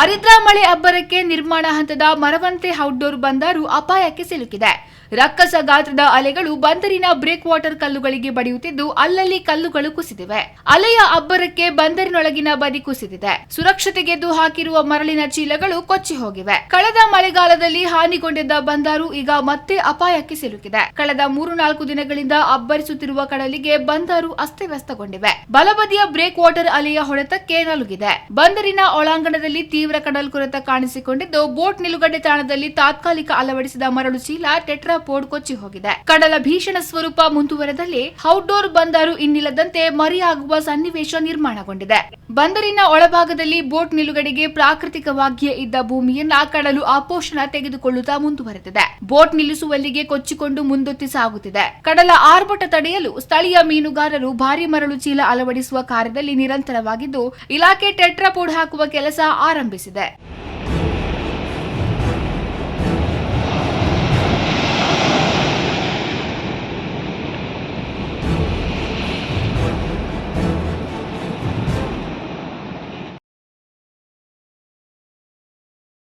ಹರಿದ್ರಾ ಮಳೆ ಅಬ್ಬರಕ್ಕೆ ನಿರ್ಮಾಣ ಹಂತದ ಮರವಂತೆ ಔಟ್ಡೋರ್ ಬಂದರು ಅಪಾಯಕ್ಕೆ ಸಿಲುಕಿದೆ. ರಕ್ಕಸ ಗಾತ್ರದ ಅಲೆಗಳು ಬಂದರಿನ ಬ್ರೇಕ್ ವಾಟರ್ ಕಲ್ಲುಗಳಿಗೆ ಬಡಿಯುತ್ತಿದ್ದು ಅಲ್ಲಲ್ಲಿ ಕಲ್ಲುಗಳು ಕುಸಿದಿವೆ. ಅಲೆಯ ಅಬ್ಬರಕ್ಕೆ ಬಂದರಿನೊಳಗಿನ ಬದಿ ಕುಸಿದಿದೆ. ಸುರಕ್ಷತೆಗೆದ್ದು ಹಾಕಿರುವ ಮರಳಿನ ಚೀಲಗಳು ಕೊಚ್ಚಿ ಹೋಗಿವೆ. ಕಳೆದ ಮಳೆಗಾಲದಲ್ಲಿ ಹಾನಿಗೊಂಡಿದ್ದ ಬಂದರು ಈಗ ಮತ್ತೆ ಅಪಾಯಕ್ಕೆ ಸಿಲುಕಿದೆ. ಕಳೆದ ಮೂರು ನಾಲ್ಕು ದಿನಗಳಿಂದ ಅಬ್ಬರಿಸುತ್ತಿರುವ ಕಡಲಿಗೆ ಬಂದರು ಅಸ್ತವ್ಯಸ್ತಗೊಂಡಿವೆ. ಬಲಬದಿಯ ಬ್ರೇಕ್ ವಾಟರ್ ಅಲೆಯ ಹೊಡೆತಕ್ಕೆ ನಲುಗಿದೆ. ಬಂದರಿನ ಒಳಾಂಗಣದಲ್ಲಿ ತೀವ್ರ ಕಡಲ್ ಕೊರೆತ ಕಾಣಿಸಿಕೊಂಡಿದ್ದು. ಬೋಟ್ ನಿಲುಗಡೆ ತಾಣದಲ್ಲಿ ತಾತ್ಕಾಲಿಕ ಅಳವಡಿಸಿದ ಮರಳು ಚೀಲ ಟೆಟ್ರಾಪೋಡ್ ಕೊಚ್ಚಿ ಹೋಗಿದೆ. ಕಡಲ ಭೀಷಣ ಸ್ವರೂಪ ಮುಂದುವರೆದಲ್ಲಿ ಔಟ್ಡೋರ್ ಬಂದರು ಇನ್ನಿಲ್ಲದಂತೆ ಮರಿಯಾಗುವ ಸನ್ನಿವೇಶ ನಿರ್ಮಾಣಗೊಂಡಿದೆ. ಬಂದರಿನ ಒಳಭಾಗದಲ್ಲಿ ಬೋಟ್ ನಿಲುಗಡೆಗೆ ಪ್ರಾಕೃತಿಕವಾಗಿಯೇ ಇದ್ದ ಭೂಮಿಯನ್ನ ಕಡಲು ಆಪೋಷಣ ತೆಗೆದುಕೊಳ್ಳುತ್ತಾ ಮುಂದುವರೆದಿದೆ. ಬೋಟ್ ನಿಲ್ಲಿಸುವಲ್ಲಿಗೆ ಕೊಚ್ಚಿಕೊಂಡು ಮುಂದೊತ್ತಿ ಸಾಗುತ್ತಿದೆ. ಕಡಲ ಆರ್ಭಟ ತಡೆಯಲು ಸ್ಥಳೀಯ ಮೀನುಗಾರರು ಭಾರಿ ಮರಳು ಚೀಲ ಅಳವಡಿಸುವ ಕಾರ್ಯದಲ್ಲಿ ನಿರಂತರವಾಗಿದ್ದು, ಇಲಾಖೆ ಟೆಟ್ರಾಪೋಡ್ ಹಾಕುವ ಕೆಲಸ ಆರಂಭಿಸಿದೆ. ತಿಳಿಸಿದೆ